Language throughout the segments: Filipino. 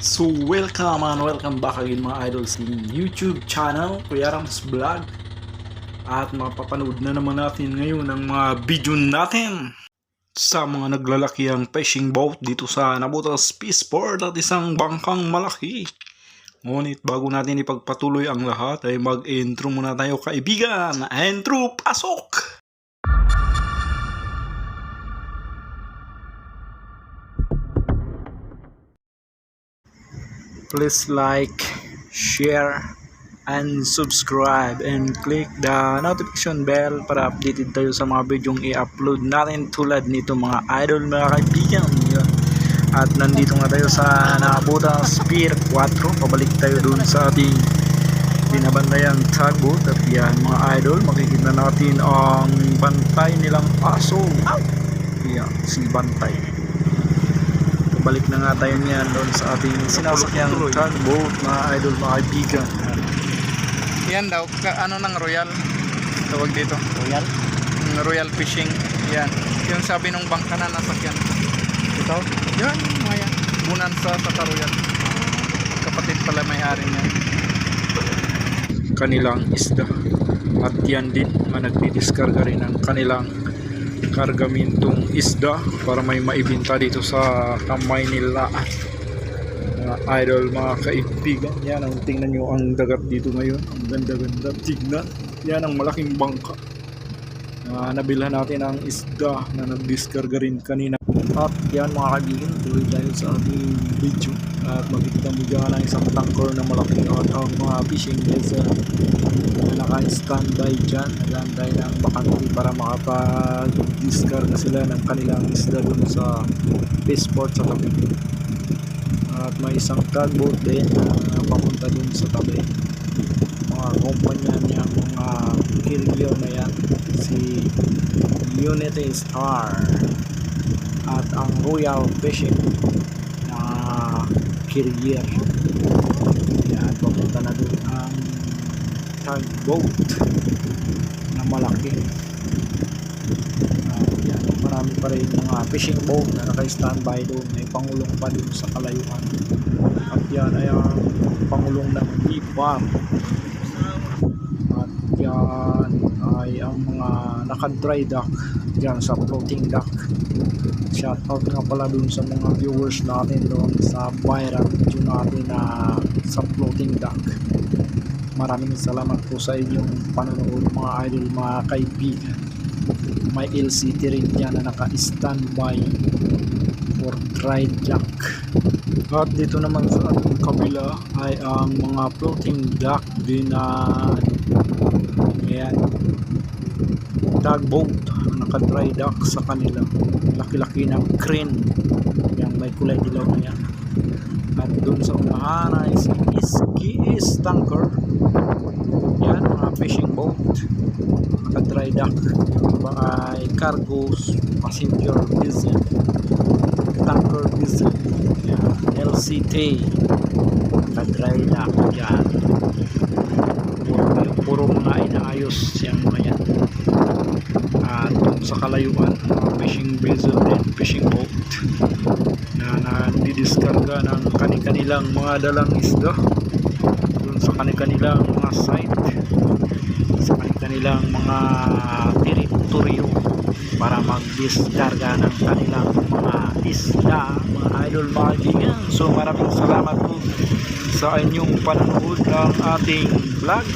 So welcome and welcome back again mga idols sa YouTube channel Kuya Rams Vlog. At mapapanood na naman natin ngayon ang mga video natin Sa mga naglalaki ang fishing boat dito sa Nabutas Peace Port at isang bangkang malaki. Ngunit bago natin ipagpatuloy ang lahat ay mag-intro muna tayo kaibigan. Intro pasok! Please like, share, and subscribe. And click the notification bell para updated tayo sa mga videong i-upload natin tulad nito mga idol mga kaibigan. Yun. at nandito nga tayo sa Nabutas Pier 4 pabalik tayo dun sa ating binabantayan tugboat. At yan mga idol makikita natin ang bantay nilang aso. Yan si bantay balik na nga tayo niyan doon sa ating sinasakyang tugboat mga idol mga kaibigan. Yan daw ka, ano ng royal? Tawag dito. Royal? Yung royal fishing. Yan. Yung sabi nung bangka na nasakyan. Ito? yan mga yan. Bunansa sa karoyal kapatid pala may ari niya kanilang isda. At yan din mga nagdidiskarga rin ng kanilang kargamintong isda para may maibinta dito sa kamay nila mga idol mga kaibigan yan ang tingnan nyo ang dagat dito ngayon. Ang ganda ganda tignan. Yan ang malaking bangka. Na nabilhan natin ang isda na nagdiskarga rin kanina at yan mga kaibigan tuloy tayo sa ating video. At makikita mo dyan ang isang tanker na malaking at ang mga fishing vessel na naka-standby dyan. Nagantay ng bakante para makapag-discard sila ng kanilang isda dun sa passport sa tabi. At may isang tugboat din na papunta dun sa tabi. Mga kumpanya niya mga carrier na yan. Si Unity Star at ang Royal Fishing na carrier. Yan papunta na dun ang tugboat na malaki. At yan marami pa rin mga fishing boat na naka-standby doon. May pangulong pa doon sa kalayuan. At yan ay ang pangulong ng Bipam at yan ay ang mga naka-dry dock dyan sa floating dock. Shout out nga pala dun sa mga viewers natin doon sa viral video natin na sa floating dock. Maraming salamat po sa inyong panonood mga idol mga kaibigan. May LCT rin yan na naka-standby for dry jack at dito naman sa ating kabila ay ang mga floating dock din na ayan tugboat naka-dry dock sa kanila laki-laki ng crane. Yan may kulay dilaw na yan. At doon sa unahan ay si Iskis tanker. Yan mga fishing boat. Naka-dry dock yung iba ay cargos passenger diesel. Tanker diesel. Yan LCT naka-dry dock yan puro, mga inaayos yan mga yan doon sa kalayuan fishing vessel din fishing boat na nandidiskarga ng kani-kanilang mga dalang isda doon sa kani-kanilang mga site sa kani-kanilang mga teritoryo para mag-diskarga ng kanilang mga isda mga idol mga kaibigan so maraming salamat po sa inyong panonood ng ating vlog.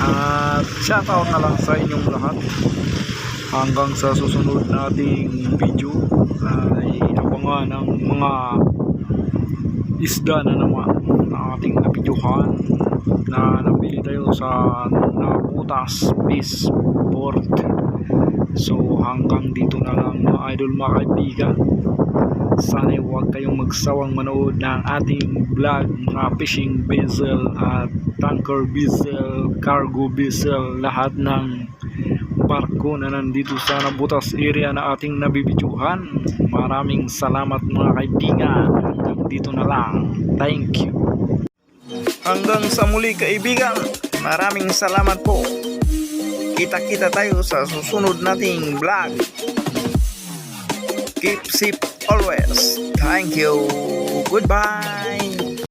At shoutout na lang sa inyong lahat hanggang sa susunod nating video ay abangan ng mga isda na naman na ating nabidyohan na nabili tayo sa Naputas Peace Port. So hanggang dito na lang mga idol mga kaibigan. Sana huwag kayong magsawang manood ng ating vlog mga fishing vessel at tanker vessel, cargo vessel lahat ng barko na nandito sa Nabutas area na ating nabibidyuhan maraming salamat mga kaibigan. Hanggang dito na lang. Thank you. Hanggang sa muli kaibigan. Maraming salamat po. Kita-kita tayo sa susunod nating vlog. Keep safe always. Thank you. Goodbye!